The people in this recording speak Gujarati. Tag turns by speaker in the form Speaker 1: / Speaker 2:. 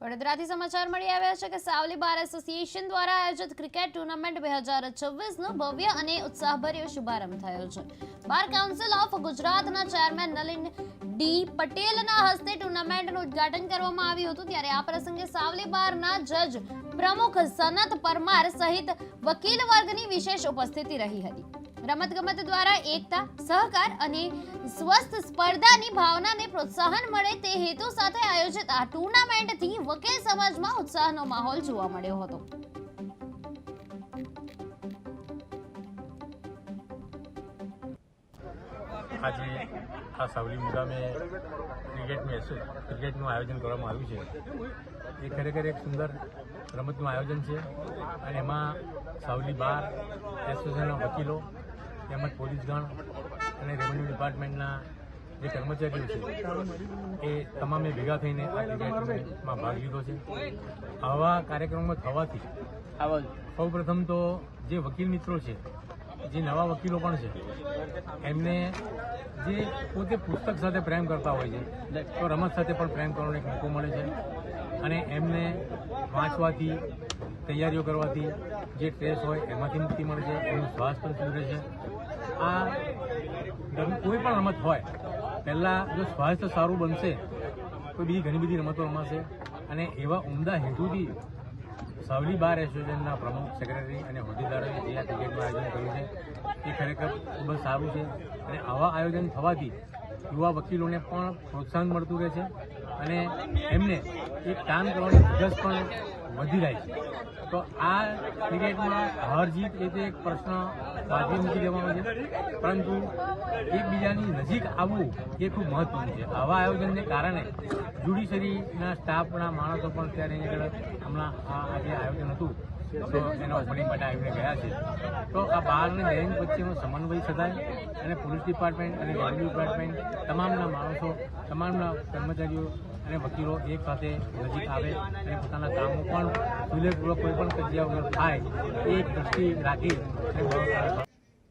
Speaker 1: વડોદરાથી સમાચાર મળી આવ્યા છે કે સાવલી બાર એસોસિએશન દ્વારા આયોજિત ક્રિકેટ ટુર્નામેન્ટ બે હજાર છવ્વીસનો ભવ્ય અને ઉત્સાહભર્યો શુભારંભ થયો છે. બાર કાઉન્સિલ ઓફ ગુજરાતના ચેરમેન નલિન ડી પટેલના હસ્તે ટુર્નામેન્ટનું ઉદ્ઘાટન કરવામાં આવ્યું હતું. ત્યારે આ પ્રસંગે સાવલી બારના જજ પ્રમુખ સનત પરમાર સહિત વકીલ વર્ગની વિશેષ ઉપસ્થિતિ રહી હતી. રમતગમત દ્વારા એકતા, સહકાર અને સ્વસ્થ સ્પર્ધાની ભાવનાને પ્રોત્સાહન મળે તે હેતુ સાથે આયોજિત આ ટુર્નામેન્ટથી વકીલ સમાજમાં ઉત્સાહનો માહોલ જોવા મળ્યો હતો.
Speaker 2: આજે આ સાવલી મુકામે ક્રિકેટ મેચ, ક્રિકેટનું આયોજન કરવામાં આવ્યું છે. એ ખરેખર એક સુંદર રમતનું આયોજન છે અને એમાં સાવલી બાર, એસોસિએશનના વકીલો તેમજ પોલીસગણ અને રેવન્યુ ડિપાર્ટમેન્ટના જે કર્મચારીઓ છે, એ તમામે ભેગા થઈને આ ક્રિકેટમાં ભાગ લીધો છે. આવા કાર્યક્રમમાં થવાથી સૌ પ્રથમ તો જે વકીલ મિત્રો છે, જે નવા વકીલો પણ છે, એમને જે પોતે પુસ્તક સાથે પ્રેમ કરતા હોય છે, તો રમત સાથે પણ પ્રેમ કરવાનો એક મોકો મળે છે. અને એમને વાંચવાથી, તૈયારીઓ કરવાથી જે સ્ટ્રેસ હોય એમાંથી મુક્તિ મળે છે, એનું સ્વાસ્થ્ય પણ સુધરે છે. આ કોઈ પણ રમત હોય, પહેલાં જો સ્વાસ્થ્ય સારું બનશે, તો બીજી ઘણી બધી રમતો રમાશે. અને એવા ઉમદા હેતુથી સાવલી બાર એસોસિએશનના પ્રમુખ, સેક્રેટરી અને હોદ્દેદારોએ જે આ ક્રિકેટનું આયોજન કર્યું છે. એ ખરેખર ખૂબ જ સારું છે અને આવા આયોજન થવાથી યુવા વકીલોને પણ પ્રોત્સાહન મળતું રહે છે અને એમને એક કામ કરવાની ધગશ પણ વધી રહી છે. તો આ ક્રિકેટમાં હાર એ તો એક પ્રશ્ન બાજુ મૂકી દેવાનો છે. પરંતુ એકબીજાની નજીક આવવું એ ખૂબ મહત્વનું છે. આવા આયોજનને કારણે જ્યુડિશરીના સ્ટાફના માણસો પણ ત્યારે આગળ હમણાં આ જે આયોજન હતું. તો એના ઓપનિંગ માટે આવીને ગયા છે. તો આ બાર અને બેંક વચ્ચેનો સમન્વય સદાય અને પોલીસ ડિપાર્ટમેન્ટ અને રેવન્યુ ડિપાર્ટમેન્ટ તમામના માણસો, તમામના કર્મચારીઓ અને વકીલો એક સાથે નજીક આવે અને પોતાના કામો પણ સુલેપૂર્વક કોઈ પણ જગ્યા થાય એ દ્રષ્ટિ રાખી